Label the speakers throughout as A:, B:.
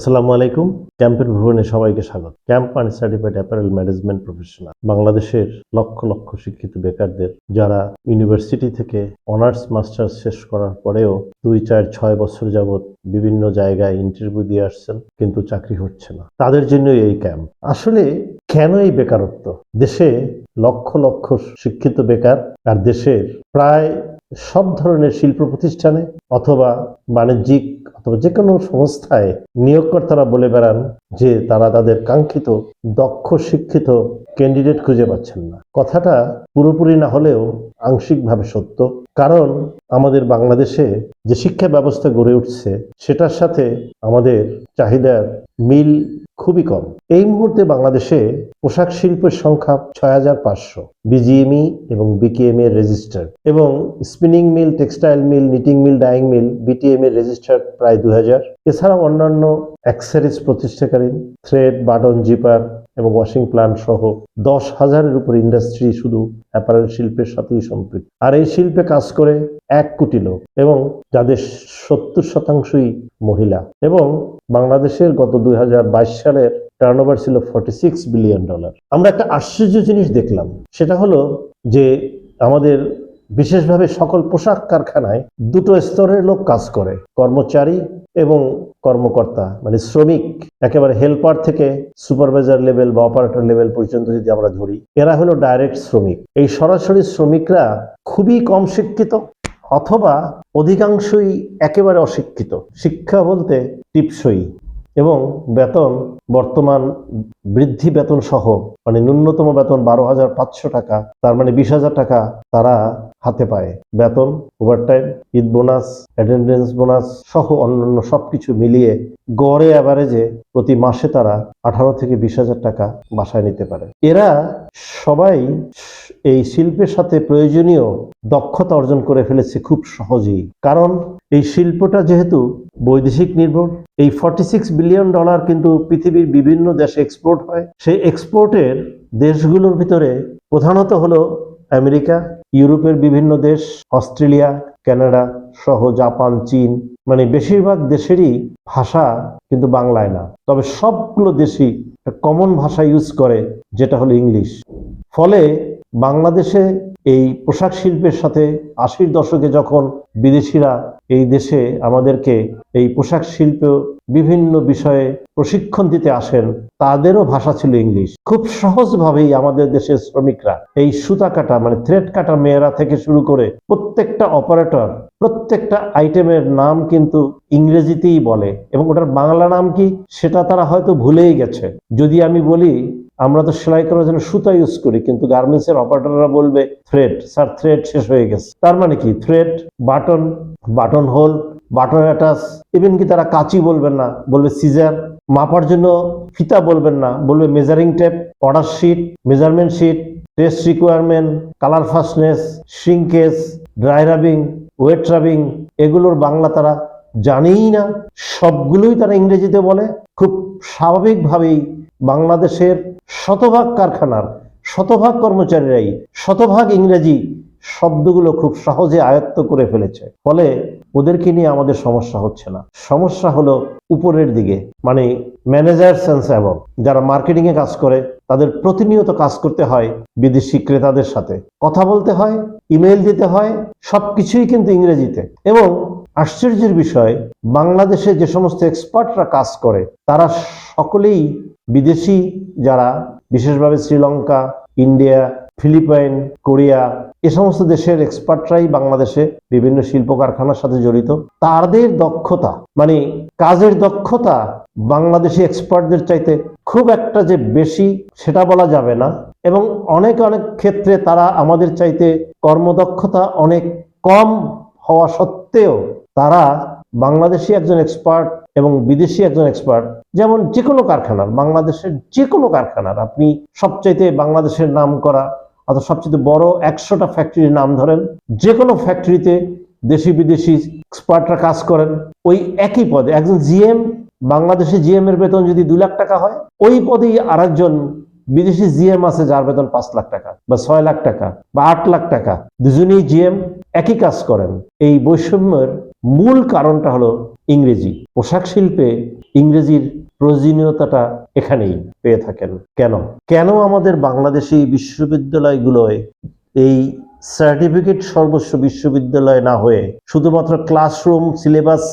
A: আসসালামু আলাইকুম। ক্যাম্পের ভবনে সবাইকে স্বাগত। ক্যাম্প মানে সার্টিফাইড অ্যাপারেল ম্যানেজমেন্ট প্রফেশনাল বাংলাদেশের লক্ষ লক্ষ শিক্ষিত বেকারদের যারা ইউনিভার্সিটি থেকে অনার্স মাস্টার্স শেষ করার পরেও দুই, চার, ছয় বছর যাবত বিভিন্ন জায়গায় ইন্টারভিউ দিয়ে আসছেন, কিন্তু চাকরি হচ্ছে না। তাদের জন্যই এই ক্যাম্প। আসলে কেন এই বেকারত্ব? দেশে লক্ষ লক্ষ শিক্ষিত বেকার আর দেশের প্রায় সব ধরনের শিল্প প্রতিষ্ঠানে অথবা বাণিজ্যিক অথবা যে কোনো সংস্থায় নিয়োগকর্তারা বলে বেড়ান যে তারা তাদের কাঙ্ক্ষিত দক্ষ শিক্ষিত ক্যান্ডিডেট খুঁজে পাচ্ছেন না। কথাটা পুরোপুরি না হলেও আংশিকভাবে সত্য। কারণ আমাদের বাংলাদেশে যে শিক্ষা ব্যবস্থা গড়ে উঠছে, সেটার সাথে আমাদের চাহিদার মিল খুবই কম। এই মুহূর্তে বাংলাদেশে পোশাক শিল্পের সংখ্যা ছয় হাজার পাঁচশো বিজিএমই এবং বিকেএম এর রেজিস্টার এবং spinning mill textile mill knitting mill dyeing mill BTM এর রেজিস্টার প্রায় দু হাজার। এছাড়াও অন্যান্য অ্যাক্সেসরিজ প্রতিষ্ঠাকারী থ্রেড, বাটন, জিপার এবং ওয়াশিং প্লান্ট সহ দশ হাজারের উপর ইন্ডাস্ট্রি শুধু অ্যাপারেল শিল্পের সাথেই সম্পৃক্ত। আর এই শিল্পে কাজ করে এক কোটি লোক এবং যাদের সত্তর শতাংশই মহিলা এবং বাংলাদেশের গত দুই হাজার বাইশ সালের টার্নওভার ছিল ফর্টি সিক্স বিলিয়ন ডলার আমরা একটা আশ্চর্য জিনিস দেখলাম, সেটা হলো যে আমাদের বিশেষভাবে সকল পোশাক কারখানায় দুটো স্তরের লোক কাজ করে, কর্মচারী এবং কর্মকর্তা মানে শ্রমিক, একেবারে হেল্পার থেকে সুপারভাইজার লেভেল বা অপারেটর লেভেল পর্যন্ত যদি আমরা ধরি, এরা হলো ডাইরেক্ট শ্রমিক। এই সরাসরি শ্রমিকরা খুবই কম শিক্ষিত অথবা অধিকাংশই একেবারে অশিক্ষিত। শিক্ষা বলতে টিপসই এবং বেতন বর্তমান বৃদ্ধি বেতন সহ মানে ন্যূনতম বেতন বারো হাজার পাঁচশো টাকা, তার মানে বিশ হাজার টাকা তারা হাতে পায়। বেতন overtime Eid bonus attendance bonus সহ অন্যান্য সবকিছু মিলিয়ে গড়ে অ্যাভারেজে প্রতি মাসে তারা আঠারো থেকে বিশ হাজার টাকা বাসায় নিতে পারে। এরা সবাই এই শিল্পের সাথে প্রয়োজনীয় দক্ষতা অর্জন করে ফেলেছে খুব সহজেই। কারণ এই শিল্পটা যেহেতু বৈদেশিক নির্ভর, এই ফর্টি সিক্স বিলিয়ন ডলার কিন্তু পৃথিবীর বিভিন্ন দেশে এক্সপোর্ট হয়। সেই এক্সপোর্টের দেশগুলোর ভিতরে প্রধানত হলো আমেরিকা, ইউরোপের বিভিন্ন দেশ, অস্ট্রেলিয়া, কানাডা সহ জাপান, চীন মানে বেশিরভাগ দেশেরই ভাষা কিন্তু বাংলায় না। তবে সবগুলো দেশই কমন ভাষা ইউজ করে, যেটা হলো ইংলিশ ফলে বাংলাদেশে এই পোশাক শিল্পের সাথে আশির দশকে যখন বিদেশিরা এই দেশে আমাদেরকে এই পোশাক শিল্প বিভিন্ন বিষয়ে প্রশিক্ষণ দিতে আসেন, তাদেরও ভাষা ছিল ইংলিশ। খুব সহজভাবেই আমাদের দেশের শ্রমিকরা এই সুতা কাটা মানে থ্রেড কাটা মেয়েরা থেকে শুরু করে প্রত্যেকটা অপারেটর, প্রত্যেকটা আইটেমের নাম কিন্তু ইংরেজিতেই বলে এবং ওটার বাংলা নাম কি সেটা তারা হয়তো ভুলেই গেছে। যদি আমি বলি, আমরা তো সেলাই করার জন্য সুতা ইউজ করি, কিন্তু গার্মেন্টসের অপারেটররা বলবে থ্রেড স্যার থ্রেড শেষ হয়ে গেছে। তার মানে কি? Thread button button hole button attach even কি তারা কাচি বলবেন না, বলবে সিজার মাপার জন্য ফিতা বলবেন না, বলবে measuring tape order sheet measurement sheet test requirement colour fastness shrinkage dry rubbing wet rubbing এগুলোর বাংলা তারা জানেই না। সবগুলোই তারা ইংরেজিতে বলে। খুব স্বাভাবিকভাবেই বাংলাদেশের শতভাগ কারখানার, শতভাগ কর্মচারীরাই, শতভাগ ইংরেজি শব্দগুলো খুব সহজে আয়ত্ত করে ফেলেছে। ফলে ওদেরকে নিয়ে আমাদের সমস্যা হচ্ছে না। সমস্যা হলো উপরের দিকে মানে ম্যানেজার সেন্স এবং যারা মার্কেটিং এ কাজ করে, তাদের প্রতিনিয়ত কাজ করতে হয় বিদেশি ক্রেতাদের সাথে। কথা বলতে হয় ইমেল দিতে হয়, সবকিছুই কিন্তু ইংরেজিতে। এবং আশ্চর্যের বিষয়, বাংলাদেশে যে সমস্ত এক্সপার্টরা কাজ করে, তারা সকলেই বিদেশি যারা, বিশেষভাবে শ্রীলঙ্কা, ইন্ডিয়া ফিলিপাইন, কোরিয়া, এ সমস্ত দেশের এক্সপার্টরাই বাংলাদেশে বিভিন্ন শিল্প কারখানার সাথে জড়িত। তাদের দক্ষতা মানে কাজের দক্ষতা বাংলাদেশি এক্সপার্টদের চাইতে খুব একটা যে বেশি সেটা বলা যাবে না এবং অনেক অনেক ক্ষেত্রে তারা আমাদের চাইতে কর্মদক্ষতা অনেক কম হওয়া সত্ত্বেও তারা বাংলাদেশি একজন এক্সপার্ট এবং বিদেশি একজন এক্সপার্ট, যেমন যে কোনো কারখানার, বাংলাদেশের যে কোনো কারখানার, আপনি সবচাইতে বাংলাদেশের নাম করা অথবা সবচেয়ে বড় একশোটা ফ্যাক্টরির নাম ধরেন যে কোনো ফ্যাক্টরিতে দেশি বিদেশি এক্সপার্টরা কাজ করেন, ওই একই পদে। একজন জিএম বাংলাদেশে জিএম এর বেতন যদি দু লাখ টাকা হয়, ওই পদেই আরেকজন বিদেশি জিএম আছে যার বেতন পাঁচ লাখ টাকা বা ছয় লাখ টাকা বা আট লাখ টাকা। দুজনেই জিএম একই কাজ করেন। এই বৈষম্যের মূল কারণটা হলো ইংরেজি। পোশাক শিল্পে ইংরেজির প্রয়োজনীয়তাটা এখানেই পেয়ে থাকেন। কেন? কেন আমাদের বাংলাদেশি বিশ্ববিদ্যালয়গুলোয় এই সার্টিফিকেট সর্বস্ব বিশ্ববিদ্যালয় না হয়ে শুধুমাত্র ক্লাসরুম সিলেবাস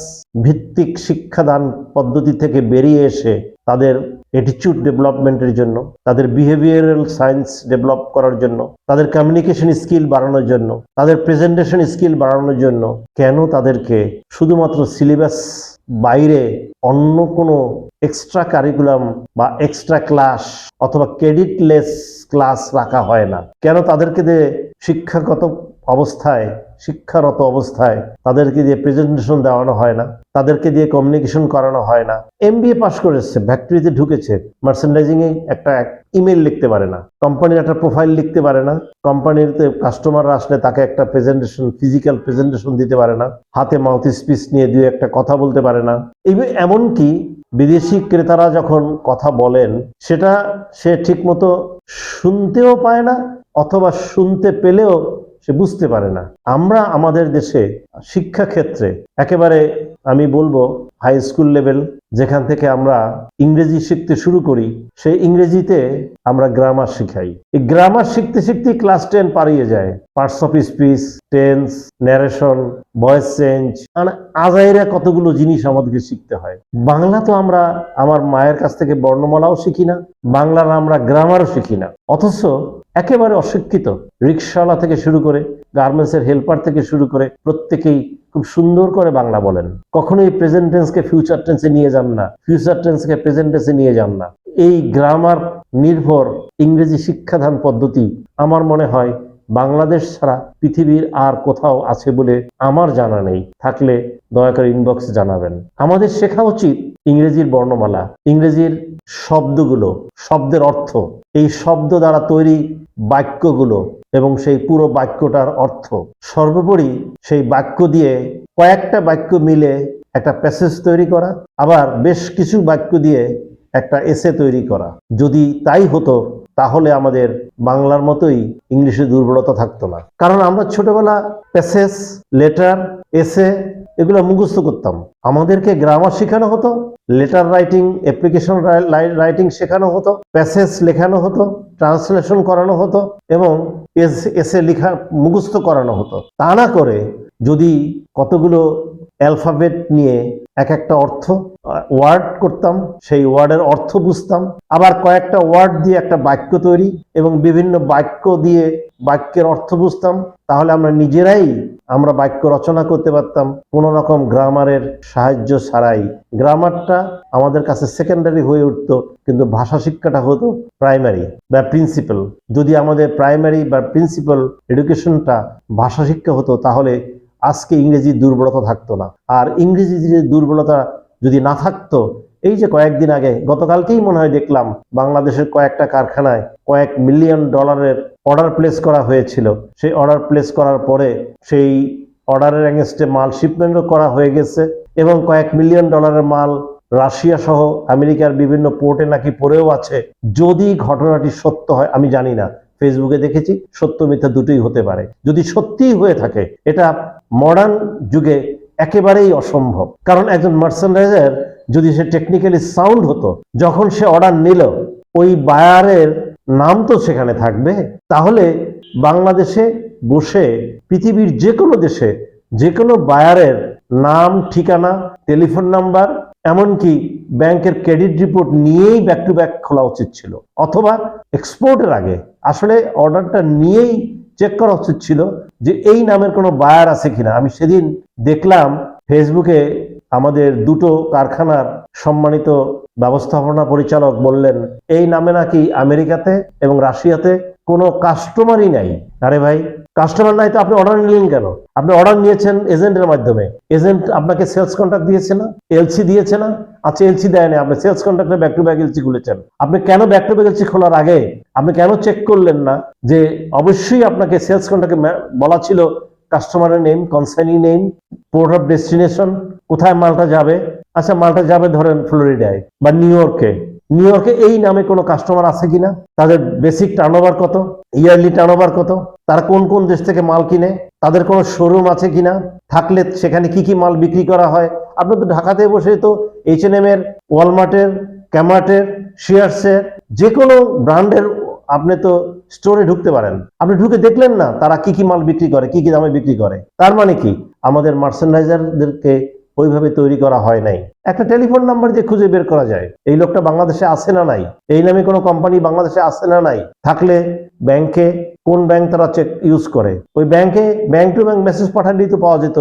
A: ভিত্তিক শিক্ষাদান পদ্ধতি থেকে বেরিয়ে এসে তাদের অ্যাটিচিউড ডেভেলপমেন্টের জন্য, তাদের বিহেভিয়ারাল সায়েন্স ডেভেলপ করার জন্য, তাদের কমিউনিকেশন স্কিল বাড়ানোর জন্য, তাদের প্রেজেন্টেশন স্কিল বাড়ানোর জন্য কেন তাদেরকে শুধুমাত্র সিলেবাস বাইরে অন্য কোনো এক্সট্রা কারিকুলাম বা এক্সট্রা ক্লাস অথবা ক্রেডিটলেস ক্লাস রাখা হয় না। কেন তাদেরকে দিয়ে শিক্ষাগত অবস্থায়, শিক্ষারত অবস্থায় তাদেরকে দিয়ে প্রেজেন্টেশন দেওয়ানো হয় না, তাদেরকে দিয়ে কমিউনিকেশন করানো হয় না। এম বি এ পাস করেছে ফ্যাক্টরিতে ঢুকেছে মার্চেন্ডাইজিং এ একটা ইমেল লিখতে পারে না কোম্পানির একটা প্রোফাইল লিখতে পারে না কোম্পানিতে কাস্টমাররা আসলে তাকে একটা প্রেজেন্টেশন ফিজিক্যাল প্রেজেন্টেশন দিতে পারে না, হাতে মাউথ স্পিচ নিয়ে দুই একটা কথা বলতে পারে না। এমনকি বিদেশি ক্রেতারা যখন কথা বলেন, সেটা সে ঠিকমতো শুনতেও পায় না, অথবা শুনতে পেলেও সে বুঝতে পারে না। আমরা আমাদের দেশে শিক্ষাক্ষেত্রে একেবারে, আমি বলব হাই স্কুল লেভেল যেখান থেকে আমরা ইংরেজি শিখতে শুরু করি সেই ইংরেজিতে আমরা গ্রামার শিখাই। এই গ্রামার শিখতে শিখতে ক্লাস টেন পারিয়ে যায়। Parts of speech tense narration voice change মানে আজাইরা কতগুলো জিনিস আমাদেরকে শিখতে হয়। বাংলা তো আমরা আমার মায়ের কাছ থেকে বর্ণমালাও শিখি না, বাংলার আমরা গ্রামারও শিখি না। অথচ একেবারে অশিক্ষিত রিক্সাওয়ালা থেকে শুরু করে গার্মেন্টসের হেল্পার থেকে শুরু করে প্রত্যেকেই খুব সুন্দর করে বাংলা বলেন। কখনোই প্রেজেন্ট টেন্সকে ফিউচার টেন্সে নিয়ে যান না ফিউচার টেন্সকে প্রেজেন্ট টেন্সে নিয়ে যান না। এই গ্রামার নির্ভর ইংরেজি শিক্ষাদান পদ্ধতি আমার মনে হয় বাংলাদেশ ছাড়া পৃথিবীর আর কোথাও আছে বলে আমার জানা নেই। থাকলে দয়া করে ইনবক্সে জানাবেন। আমাদের শেখা উচিত ইংরেজির বর্ণমালা, ইংরেজির শব্দগুলো, শব্দের অর্থ, এই শব্দ দ্বারা তৈরি বাক্যগুলো এবং সেই পুরো বাক্যটার অর্থ। সর্বোপরি সেই বাক্য দিয়ে কয়েকটা বাক্য মিলে একটা প্যাসেজ তৈরি করা, আবার বেশ কিছু বাক্য দিয়ে একটা এসে তৈরি করা। যদি তাই হতো তাহলে আমাদের বাংলার মতোই ইংলিশে দুর্বলতা থাকতো না। কারণ আমরা ছোটবেলা প্যাসেজ লেটার এসে এগুলো মুখস্থ করতাম। আমাদেরকে গ্রামার শেখানো হতো লেটার রাইটিং অ্যাপ্লিকেশন রাইটিং শেখানো হতো প্যাসেজ লেখানো হতো ট্রান্সলেশন করানো হতো এবং এসে লেখা মুখস্থ করানো হতো। তা না করে যদি কতগুলো অ্যালফাবেট নিয়ে এক একটা অর্থ ওয়ার্ড করতাম, সেই ওয়ার্ডের অর্থ বুঝতাম। আবার কয়েকটা ওয়ার্ড দিয়ে একটা বাক্য তৈরি এবং বিভিন্ন বাক্য দিয়ে বাক্যের অর্থ বুঝতাম। তাহলে আমরা নিজেরাই, আমরা বাক্য রচনা করতে পারতাম। কোনো রকম গ্রামারের সাহায্য ছাড়াই। গ্রামারটা আমাদের কাছে সেকেন্ডারি হয়ে উঠতো, কিন্তু ভাষা শিক্ষাটা হতো প্রাইমারি বা প্রিন্সিপাল যদি আমাদের প্রাইমারি বা প্রিন্সিপাল এডুকেশনটা ভাষা শিক্ষা হতো, তাহলে আজকে ইংরেজির দুর্বলতা থাকতো না। আর ইংরেজি যে দুর্বলতা যদি না থাকতো, এই যে কয়েকদিন আগে, গতকালকেই মনে হয় দেখলাম বাংলাদেশের কয়েকটা কারখানায় কয়েক মিলিয়ন ডলারের অর্ডার প্লেস করা হয়েছিল। সেই অর্ডার প্লেস করার পরে সেই অর্ডারের অ্যাগেনস্টে মাল শিপমেন্টও করা হয়ে গেছে এবং কয়েক মিলিয়ন ডলারের মাল রাশিয়া সহ আমেরিকার বিভিন্ন পোর্টে নাকি পড়েও আছে। যদি ঘটনাটি সত্য হয়, আমি জানি না। ফেসবুকে দেখেছি, সত্য মিথ্যা দুটোই হতে পারে। যদি সত্যিই হয়ে থাকে, এটা মডার্ন যুগে একেবারেই অসম্ভব। কারণ একজন মার্চেন্ডাইজার যদি সে টেকনিক্যালি সাউন্ড হতো, যখন সে অর্ডার নিল, ওই বায়ারের নাম তো সেখানে থাকবে। তাহলে বাংলাদেশে বসে, পৃথিবীর যে কোনো দেশে যে কোনো বায়ারের নাম, ঠিকানা টেলিফোন নাম্বার এমনকি ব্যাংকের ক্রেডিট রিপোর্ট নিয়েই ব্যাক টু ব্যাক খোলা উচিত ছিল। অথবা এক্সপোর্টের আগে। আসলে অর্ডারটা নিয়েই চেক করা উচিত ছিল যে এই নামের কোনো বায়ার আছে কিনা। আমি সেদিন দেখলাম ফেসবুকে আমাদের দুটো কারখানার সম্মানিত ব্যবস্থাপনা পরিচালক বললেন, এই নামে নাকি আমেরিকাতে এবং রাশিয়াতে কোনো কাস্টমারই নাই। আরে ভাই কাস্টমার নাই তো আপনি অর্ডার নিলেন কেন? আপনি অর্ডার নিয়েছেন এজেন্টের মাধ্যমে। এজেন্ট আপনাকে সেলস কন্ট্রাক্ট দিয়েছে না? এলসি দিয়েছে না? আচ্ছা এলসি দেয় না আপনি সেলস কন্ট্রাক্টে ব্যাক টু ব্যাক এলসি খুলেছেন। আপনি কেন ব্যাক টু ব্যাক এলসি খোলার আগে? আপনি কেন চেক করলেন না যে অবশ্যই আপনাকে সেলস কন্ট্রাক্টে বলা ছিল কাস্টমারের name consignee name port of destination কোথায় মালটা যাবে? আচ্ছা মালটা যাবে ধরেন ফ্লোরিডায় বা নিউ ইয়র্কে। নিউ ইয়র্কে এই নামে কোনো কাস্টমার আছে কিনা? তাদের বেসিক টার্নওভার কত? ইয়ারলি টার্নওভার কত? তারা কোন কোন দেশ থেকে মাল কিনে? তাদের কোনো শোরুম আছে কিনা? থাকলে সেখানে কি কি মাল বিক্রি করা হয়? আপনার তো ঢাকাতে বসে তো এইচ এন এম এর ওয়ালমার্টের ক্যামার্টের শিয়ার্সের যে কোনো ব্র্যান্ডের আপনি তো স্টোরে ঢুকতে পারেন। আপনি ঢুকে দেখলেন না তারা কি কি মাল বিক্রি করে, কি কি দামে বিক্রি করে। তার মানে কি? আমাদের মার্চেন্ডাইজারদেরকে ওইভাবে তৈরি করা হয় নাই। একটা টেলিফোন নাম্বার দিয়ে খুঁজে বের করা যায়, এই লোকটা বাংলাদেশে আছে না নাই? এই নামে কোনো কোম্পানি বাংলাদেশে আছে না নাই? থাকলে ব্যাংকে কোন ব্যাংক তারা চেক ইউজ করে? ওই ব্যাংকে ব্যাংক টু ব্যাংক মেসেজ পাঠালেই তো পাওয়া যেত,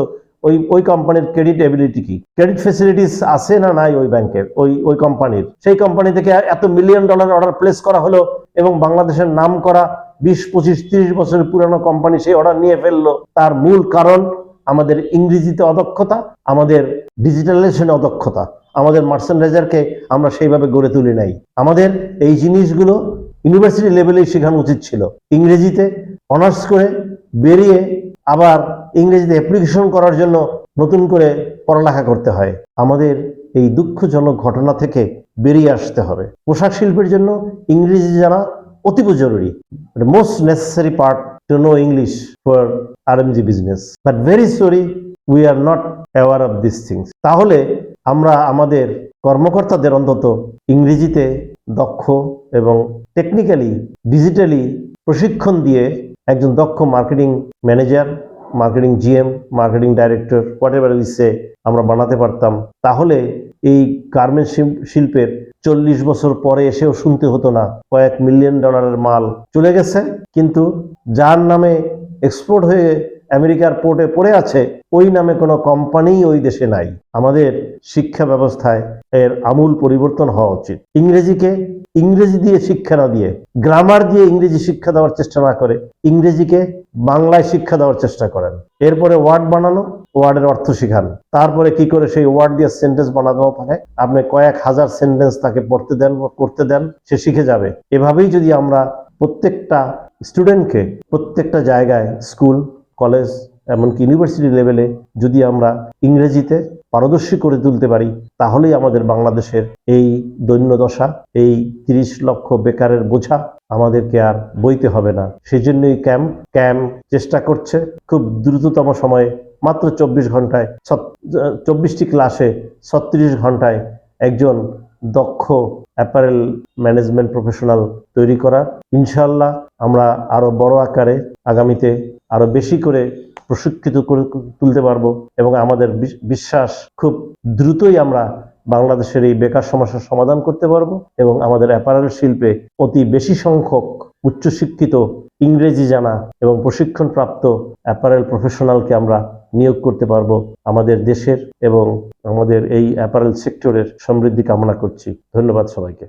A: ওই ওই কোম্পানির ক্রেডিট এবিলিটি কি? ক্রেডিট ফেসিলিটিস আছে না নাই ওই ব্যাংকের ওই ওই কোম্পানির সেই কোম্পানি থেকে এত মিলিয়ন ডলার অর্ডার প্লেস করা হলো এবং বাংলাদেশের নাম করা বিশ, পঁচিশ, তিরিশ বছরের পুরানো কোম্পানি সেই অর্ডার নিয়ে ফেলল। তার মূল কারণ আমাদের ইংরেজিতে অদক্ষতা, আমাদের ডিজিটালাইজেশনে অদক্ষতা, আমাদের মার্চেন্ডাইজারকে আমরা সেইভাবে গড়ে তুলি নাই। আমাদের এই জিনিসগুলো ইউনিভার্সিটি লেভেলেই শেখানো উচিত ছিল। ইংরেজিতে অনার্স করে বেরিয়ে আবার ইংরেজিতে অ্যাপ্লিকেশন করার জন্য নতুন করে পড়ালেখা করতে হয়। আমাদের এই দুঃখজনক ঘটনা থেকে বেরিয়ে আসতে হবে। পোশাক শিল্পের জন্য ইংরেজি জানা অতীব জরুরি। Most necessary part to know English for RMG business but very sorry we are not aware of this things তাহলে আমরা আমাদের কর্মকর্তাদের অন্তত ইংরেজিতে দক্ষ এবং টেকনিক্যালি ডিজিটালি প্রশিক্ষণ দিয়ে একজন দক্ষ marketing manager marketing GM marketing director whatever আমরা বানাতে পারতাম, তাহলে এই গার্মেন্টস শিল্পের চল্লিশ বছর পরে এসেও শুনতে হতো না কয়েক মিলিয়ন ডলারের মাল চলে গেছে। কিন্তু যার নামে এক্সপোর্ট হয়ে আমেরিকার পোর্টে পড়ে আছে ওই নামে কোনো কোম্পানি ওই দেশে নাই। আমাদের শিক্ষা ব্যবস্থায় এর আমূল পরিবর্তন হওয়া উচিত। ইংরেজিকে ইংরেজি দিয়ে শিক্ষা না দিয়ে গ্রামার দিয়ে ইংরেজি শিক্ষা দেওয়ার চেষ্টা না করে, ইংরেজিকে বাংলায় শিক্ষা দেওয়ার চেষ্টা করেন। এরপরে ওয়ার্ড বানানো ওয়ার্ডের অর্থ শিখান। তারপরে কি করে সেই ওয়ার্ড দিয়ে সেন্টেন্স বানানো থাকে আপনি কয়েক হাজার সেন্টেন্স তাকে পড়তে দেন বা করতে দেন, সে শিখে যাবে। এভাবেই যদি আমরা প্রত্যেকটা স্টুডেন্টকে প্রত্যেকটা জায়গায় স্কুল কলেজ এমনকি ইউনিভার্সিটি লেভেলে যদি আমরা ইংরেজিতে পারদর্শী করে তুলতে পারি, তাহলেই আমাদের বাংলাদেশের এই দৈন্যদশা এই তিরিশ লক্ষ বেকারের বোঝা আমাদেরকে আর বইতে হবে না। সেই জন্যই ক্যাম্প ক্যাম্প চেষ্টা করছে। খুব দ্রুততম সময়ে মাত্র চব্বিশ ঘন্টায় চব্বিশটি ক্লাসে ছত্রিশ ঘন্টায় একজন দক্ষ অ্যাপারেল ম্যানেজমেন্ট প্রফেশনাল তৈরি করার ইনশাল্লাহ আমরা আরও বড় আকারে আগামীতে আরও বেশি করে প্রশিক্ষিত করে তুলতে পারব এবং আমাদের বিশ- বিশ্বাস খুব দ্রুতই আমরা বাংলাদেশের এই বেকার সমস্যার সমাধান করতে পারব এবং আমাদের অ্যাপারেল শিল্পে অতি বেশি সংখ্যক উচ্চশিক্ষিত ইংরেজি জানা এবং প্রশিক্ষণপ্রাপ্ত অ্যাপারেল প্রফেশনালকে আমরা নিয়োগ করতে পারব আমাদের দেশের এবং আমাদের এই অ্যাপারেল সেক্টরের সমৃদ্ধি কামনা করছি। ধন্যবাদ সবাইকে।